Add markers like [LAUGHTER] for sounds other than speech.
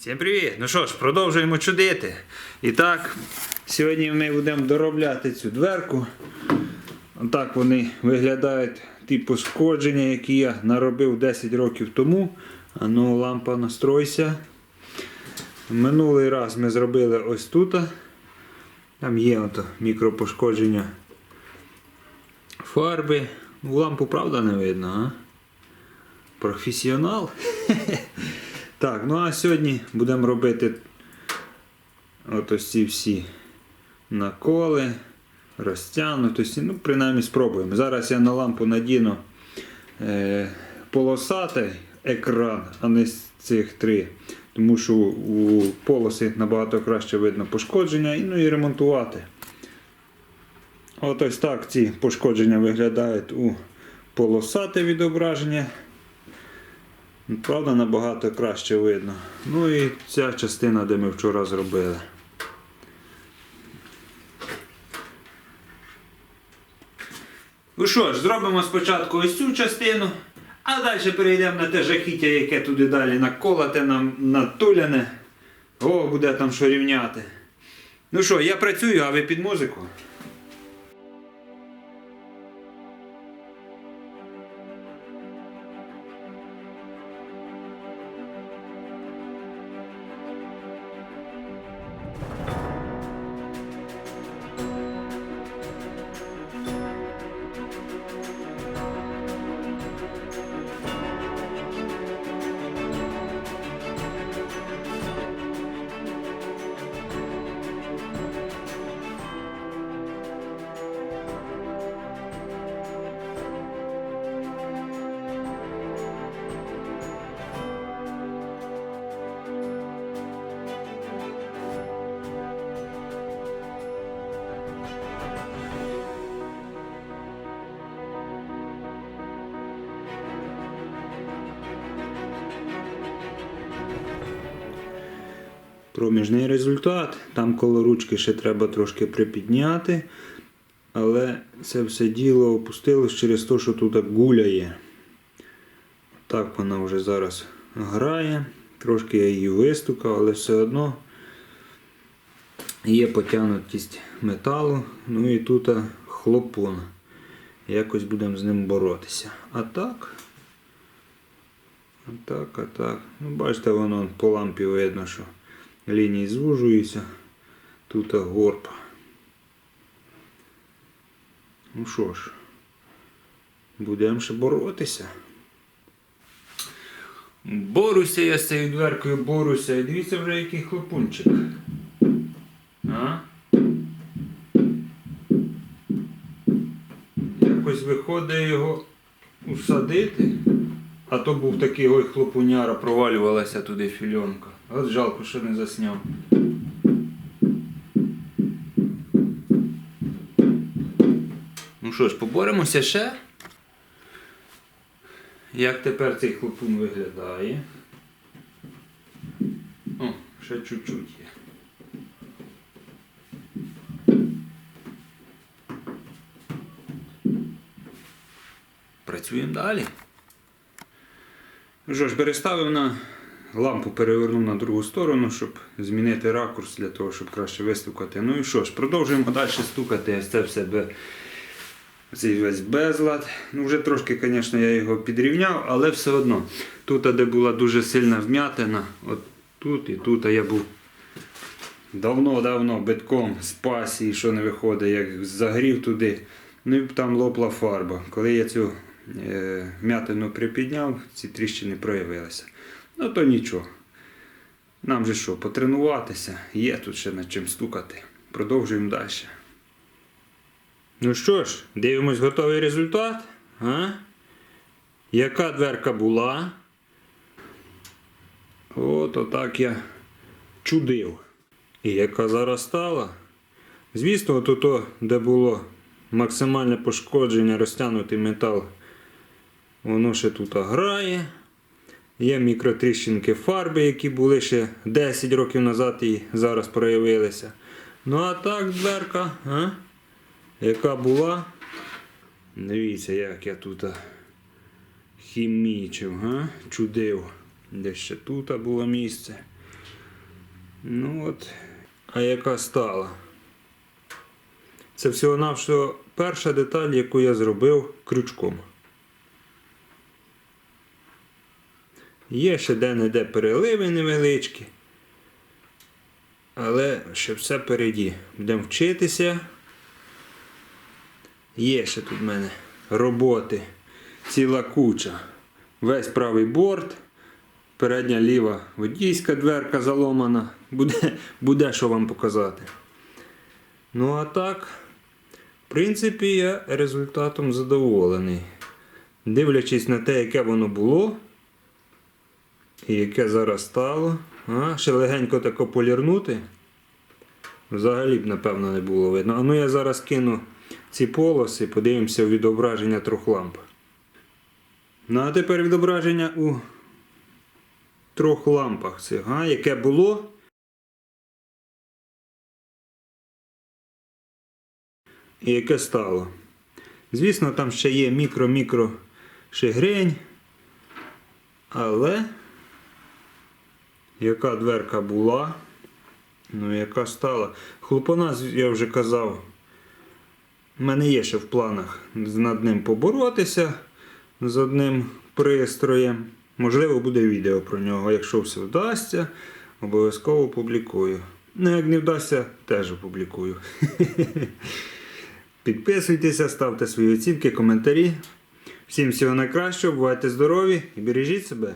Всім привіт! Ну що ж, продовжуємо чудити. І так, сьогодні ми будемо доробляти цю дверку. Отак вони виглядають ті пошкодження, які я наробив 10 років тому. А ну, лампа настройся. Минулий раз ми зробили ось тут. Там є ото мікропошкодження фарби. Ну, лампу правда не видно, а? Професіонал. [LAUGHS] Так, ну а сьогодні будемо робити от ось ці всі наколи, розтягнутості. Ну, принаймні спробуємо. Зараз я на лампу надіну е, полосатий екран, а не з цих три. Тому що у полоси набагато краще видно пошкодження і, ну, і ремонтувати. От ось так ці пошкодження виглядають у полосате відображення. Правда, набагато краще видно. Ну і ця частина, де ми вчора зробили. Ну що ж, зробимо спочатку ось цю частину, а далі перейдемо на те жахіття, яке туди далі наколоте, нам натуляне. О, буде там що рівняти. Ну що, я працюю, а ви під музику. Проміжний результат. Там коло ручки ще треба трошки припідняти. Але це все діло опустилось через те, що тут гуляє. Так вона вже зараз грає. Трошки я її вистукав, але все одно є потягнутість металу. Ну і тут хлопун. Якось будемо з ним боротися. А так. А так, а так. Ну, бачите, воно по лампі видно, що лінії звужуються. Тут горб. Ну що ж, будемо ще боротися. Борюся я з цією дверкою, борюся. І дивіться вже який хлопунчик. А? Якось виходить його усадити. А то був такий ой хлопуняра, провалювалася туди фільонка. От жалко, що не засняв. Ну що ж, поборемося ще. Як тепер цей хлопун виглядає? О, ще чуть-чуть є. Працюємо далі. Ну ж, переставив на лампу, перевернув на другу сторону, щоб змінити ракурс для того, щоб краще вистукати. Ну і що ж, продовжуємо далі стукати. Ось це все цей весь безлад. Ну вже трошки, звісно, я його підрівняв, але все одно. Тут, де була дуже сильна вм'ятина, от тут і тут я був давно-давно битком спас і що не виходить, як загрів туди. Ну і там лопла фарба. Коли я цю е, вм'ятину припідняв, ці тріщини проявилися. Ну то нічого. Нам же що, потренуватися, є тут ще над чим стукати. Продовжуємо далі. Ну що ж, дивимось готовий результат. А? Яка дверка була? От отак я чудив. І яка зараз стала? Звісно, тут, де було максимальне пошкодження, розтягнутий метал, воно ще тут грає. Є мікротріщинки фарби, які були ще 10 років назад і зараз проявилися. Ну а так дверка, а? яка була. Дивіться, як я тут хімічив, а? чудив. Де ще тут було місце. Ну от. А яка стала? Це всього-навсього перша деталь, яку я зробив крючком. Є ще де-не-де переливи невеличкі. Але ще все переді. Будемо вчитися. Є ще тут в мене роботи. Ціла куча. Весь правий борт. Передня ліва водійська дверка заломана. Буде, буде що вам показати. Ну а так, в принципі, я результатом задоволений. Дивлячись на те, яке воно було. Яке зараз стало. А, ще легенько тако полірнути. Взагалі б, напевно, не було видно. А ну я зараз кину ці полоси, подивимося у відображення трьох ламп. Ну а тепер відображення у трьох лампах цих, а, яке було. І яке стало. Звісно, там ще є мікро-мікро шигрень. Але яка дверка була, ну яка стала. Хлопона, я вже казав, в мене є ще в планах над ним поборотися з одним пристроєм. Можливо, буде відео про нього. Якщо все вдасться, обов'язково опублікую. Ну, як не вдасться, теж опублікую. [LAUGHS] Підписуйтеся, ставте свої оцінки, коментарі. Всім всього найкращого, бувайте здорові і бережіть себе.